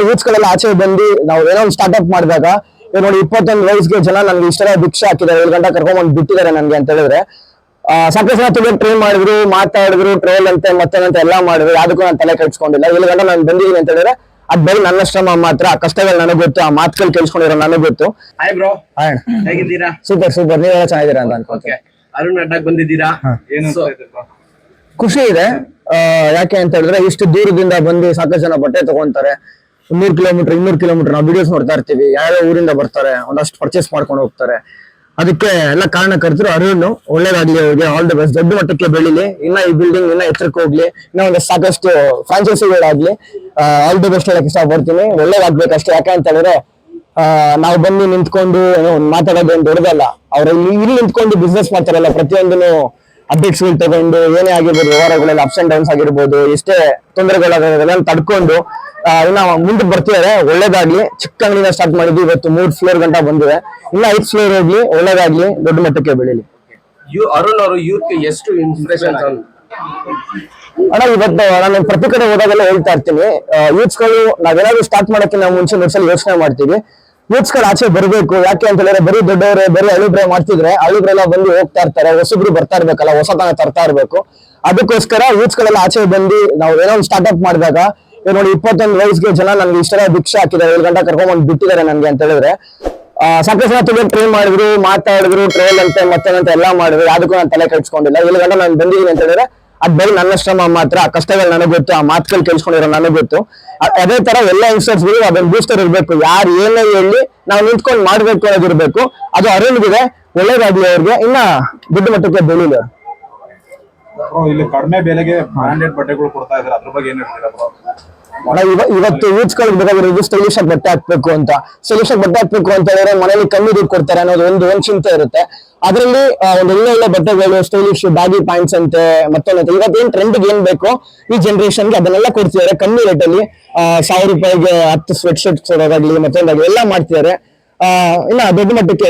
Youths ಗಳೆಲ್ಲ ಆಚೆ ಬಂದು ನಾವು ಏನೋ ಒಂದು ಸ್ಟಾರ್ಟ್ಅಪ್ ಮಾಡಿದಾಗ ನೋಡಿ ಇಪ್ಪತ್ತೊಂದು ವಯಸ್ಸಿಗೆ ಜನ ನನಗೆ ಇಷ್ಟರ ಭಿಕ್ಷೆ ಹಾಕಿದ್ದಾರೆ ಏಳು ಗಂಟೆ ಕರ್ಕೊಂಡ್ ಬಿಟ್ಟಿದ್ದಾರೆ ನನ್ಗೆ ಅಂತ ಹೇಳಿದ್ರೆ ಆ, ಸಾಕಷ್ಟು ಜನ ತುಂಬ ಟ್ರೈನ್ ಮಾಡಿದ್ರು ಮಾತಾಡಿದ್ರು ಟ್ರೋಲ್ ಅಂತೆ ಅಂತ ಎಲ್ಲ ಮಾಡಿದ್ರು ಯಾವುದಕ್ಕೂ ನಾನು ತಲೆ ಕೆಡ್ಸ್ಕೊಂಡಿಲ್ಲ. ಏಳು ಗಂಟೆ ನಾನು ಬಂದಿದ್ದೀನಿ ಅಂತ ಹೇಳಿದ್ರೆ ಅದ್ ಬರೀ ನನ್ನ ಶ್ರಮ ಮಾತ್ರ ಆ ಕಷ್ಟಗಳು ನನಗೆ ಗೊತ್ತು ಆ ಮಾತುಗಳು ಕೇಳಿಸ್ಕೊಂಡಿರೋ ನನಗೆ ಗೊತ್ತು. ಸೂಪರ್ ಸೂಪರ್ ನೀವೆಲ್ಲ ಚೆನ್ನಾಗಿದ್ದೀರಾ ಅಂತ ಅರುಣ್ ಬಂದಿದ್ದೀರಾ? ಖುಷಿ ಇದೆ. ಯಾಕೆ ಅಂತ ಹೇಳಿದ್ರೆ ಇಷ್ಟು ದೂರದಿಂದ ಬಂದು ಸಾಕಷ್ಟು ಜನ ಬಟ್ಟೆ ತಗೊಂತಾರೆ. ನೂರ್ ಕಿಲೋಮೀಟರ್ ಇನ್ನೂರು ಕಿಲೋಮೀಟರ್ ನಾವು ವಿಡಿಯೋಸ್ ನೋಡ್ತಾ ಇರ್ತೀವಿ. ಊರಿಂದ ಬರ್ತಾರೆ, ಒಂದಷ್ಟು ಪರ್ಚೇಸ್ ಮಾಡ್ಕೊಂಡು ಹೋಗ್ತಾರೆ. ಅದಕ್ಕೆ ಎಲ್ಲ ಕಾರಣಕರ್ತರು ಅರುಣ್ ಒಳ್ಳೇದಾಗ್ಲಿ ಅವ್ರಿಗೆ ಆಲ್ ದಿ ಬೆಸ್ಟ್ ದೊಡ್ಡ ಮಟ್ಟಕ್ಕೆ ಬೆಳಿಲಿ. ಇನ್ನ ಈ ಬಿಲ್ಡಿಂಗ್ ಇನ್ನ ಎತ್ತರಕ್ಕೆ ಹೋಗ್ಲಿ. ಇನ್ನ ಒಂದು ಸಾಕಷ್ಟು ಫ್ರಾಂಚೈಸಿಗಳಾಗ್ಲಿ ಆಲ್ ದಿ ಬೆಸ್ಟ್ ಹೇಳಕ್ ಇಷ್ಟಪಡ್ತೀನಿ. ಒಳ್ಳೇದಾಗ್ಬೇಕಷ್ಟೇ. ಯಾಕೆ ಅಂತ ನಾವು ಬಂದು ನಿಂತ್ಕೊಂಡು ಏನೋ ಒಂದ್ ಒಂದು ದೊಡ್ಡದಲ್ಲ. ಅವ್ರ ಇಲ್ಲಿ ನಿಂತ್ಕೊಂಡು ಬಿಸ್ನೆಸ್ ಮಾಡ್ತಾರಲ್ಲ ಪ್ರತಿಯೊಂದನ್ನು ಅಪ್ಡೇಟ್ಸ್ಗಳು ತಗೊಂಡು ಏನೇ ಆಗಿರ್ಬೋದು ವ್ಯವಹಾರಗಳಲ್ಲಿ ಅಪ್ಸ್ ಅಂಡ್ ಡೌನ್ಸ್ ಆಗಿರ್ಬೋದು ಎಷ್ಟೇ ತೊಂದರೆಗಳಾಗೋದೆಲ್ಲ ತಡ್ಕೊಂಡು ಇನ್ನ ಮುಂದೆ ಬರ್ತಿದ್ದಾರೆ ಒಳ್ಳೇದಾಗ್ಲಿ. ಚಿಕ್ಕ ಅಂಗಡಿನ ಸ್ಟಾರ್ಟ್ ಮಾಡಿದ್ವಿ ಇವತ್ತು ಮೂರ್ ಫ್ಲೋರ್ ಗಂಟ ಬಂದಿದೆ. ಇನ್ನ ಐದ್ ಫ್ಲೋರ್ ಹೋಗ್ಲಿ ಒಳ್ಳೇದಾಗ್ಲಿ ದೊಡ್ಡ ಮಟ್ಟಕ್ಕೆ ಬೆಳೀಲಿ. ಯು ಅರುಣ್ ಅವರು ಎಷ್ಟು ಇನ್ಸ್ಪಿರೇಷನ್ ಅಣ್ಣ ಇವತ್ತು ನಾನು ಪ್ರತಿ ಕಡೆ ಹೋದಾಗೆಲ್ಲ ಹೇಳ್ತಾ ಇರ್ತೀನಿ. ಯೂತ್ಸ್ಗಳು ನಾವೇನಾದ್ರು ಸ್ಟಾರ್ಟ್ ಮಾಡೋಕ್ಕಿಂತ ಮುಂಚೆ ಒಂದ್ಸಲ ಯೋಚನೆ ಮಾಡ್ತೀವಿ. ಯೂತ್ಸ್ಗಳು ಆಚೆ ಬರಬೇಕು. ಯಾಕೆ ಅಂತ ಹೇಳಿದ್ರೆ ಬರೀ ದೊಡ್ಡವರೇ, ಬರೀ ಅಳುಬ್ರೆ ಮಾಡ್ತಿದ್ರೆ ಅಳುಬ್ರೆಲ್ಲ ಬಂದು ಹೋಗ್ತಾ ಇರ್ತಾರೆ, ಹೊಸಬ್ರು ಬರ್ತಾ ಇರ್ಬೇಕಲ್ಲ ಹೊಸತನ ತರ್ತಾ ಇರ್ಬೇಕು. ಅದಕ್ಕೋಸ್ಕರ ಯೂತ್ಸ್ಗಳೆಲ್ಲ ಆಚೆ ಬಂದು ನಾವು ಏನೋ ಒಂದು ಸ್ಟಾರ್ಟ್ಅಪ್ ಮಾಡಿದಾಗ ನೋಡಿ ಇಪ್ಪತ್ತೊಂದು ವಯಸ್ಸಿಗೆ ಜನ ನನ್ಗೆ ಇಷ್ಟರ ಭಿಕ್ಷೆ ಹಾಕಿದ್ದಾರೆ, ಏಳು ಗಂಟೆ ಕರ್ಕೊಂಡ್ಬಂದು ಬಿಟ್ಟಿದ್ದಾರೆ ನನ್ಗೆ ಅಂತ ಹೇಳಿದ್ರೆ ಸಾಕಷ್ಟು ಜನ ತುಂಬ ಟ್ರೈನ್ ಮಾಡಿದ್ರು, ಮಾತಾಡಿದ್ರು ಟ್ರೈಲ್ ಅಂತೆ, ಮತ್ತೇನಂತ ಎಲ್ಲ ಮಾಡಿದ್ರು ಯಾವ್ದಕ್ಕೂ ನಾನು ತಲೆ ಕಟ್ಸ್ಕೊಂಡಿಲ್ಲ ಏಳು ಗಂಟೆ ನಾನು ಬಂದಿದ್ದೀನಿ ಅಂತ ಹೇಳಿದ್ರೆ ಅದ್ ಬರೀ ನನ್ನ ಶ್ರಮ ಮಾತ್ರ, ಆ ಕಷ್ಟಗಳು ನನಗೆ ಗೊತ್ತು, ಆ ಮಾತುಗಳು ಕೇಳಿಸ್ಕೊಂಡಿರೋ ನನಗೆ ಗೊತ್ತು. ಅದೇ ತರ ಎಲ್ಲ ಯಂಗ್ಸ್ಟರ್ಸ್ಗಳು ಅದೊಂದು ಬೂಸ್ಟರ್ ಇರಬೇಕು. ಯಾರು ಏನೇ ಹೇಳಿ ನಾವು ನಿಂತ್ಕೊಂಡು ಮಾಡ್ಬೇಕು ಅನ್ನೋದಿರ್ಬೇಕು ಅದು ಅರುಣ್ಗಿದೆ, ಒಳ್ಳೇದಾಗ್ಲಿ ಅವ್ರಿಗೆ. ಇನ್ನ ದೊಡ್ಡ ಮಟ್ಟಕ್ಕೆ ಬೆಳಿಲ್ಲ ಇಲ್ಲಿ ಕಡಿಮೆ ಬೆಲೆಗೆ ಬ್ರಾಂಡೆಡ್ ಬಟ್ಟೆಗಳು ಕೊಡ್ತಾ ಇದ್ರೆ. ಅದ್ರ ಬಗ್ಗೆ ಏನ್ ಹೇಳ್ತೀರಾ ಇವತ್ತು ಯೂತ್ಸ್ ಗಳಿಗೆ ಬೇಕಾಗಿರೋದು ಸ್ಟೈಲಿಶ್ ಬಟ್ಟೆ ಹಾಕ್ಬೇಕು ಅಂತ. ಸ್ಟೈಲಿಶ್ ಆಗಿ ಬಟ್ಟೆ ಹಾಕ್ಬೇಕು ಅಂತ ಹೇಳಿದ್ರೆ ಮನೇಲಿ ಕಮ್ಮಿ ದುಡ್ಡು ಕೊಡ್ತಾರೆ ಅನ್ನೋದು ಒಂದು ಒಂದ್ ಚಿಂತೆ ಇರುತ್ತೆ. ಅದರಲ್ಲಿ ಒಂದು ಒಳ್ಳೆ ಒಳ್ಳೆ ಬಟ್ಟೆಗಳು ಸ್ಟೈಲಿಶ್ ಬ್ಯಾಗಿ ಪ್ಯಾಂಟ್ಸ್ ಅಂತೆ, ಮತ್ತೊಂದು ಇವತ್ತು ಏನ್ ಟ್ರೆಂಡ್ ಏನ್ ಬೇಕು ಈ ಜನರೇಷನ್ಗೆ ಅದನ್ನೆಲ್ಲ ಕೊಡ್ತಿದ್ದಾರೆ. ಕಮ್ಮಿ ರೇಟ್ ಅಲ್ಲಿ ಸಾವಿರ ರೂಪಾಯಿಗೆ ಹತ್ತು ಸ್ವೆಟ್ ಶರ್ಟ್ಸ್ ಕೊಡೋದಾಗ್ಲಿ ಮತ್ತೊಂದಾಗ್ಲಿ, ಎಲ್ಲ ಮಾಡ್ತಿದ್ದಾರೆ. ಇನ್ನ ದೊಡ್ಡ ಮಟ್ಟಕ್ಕೆ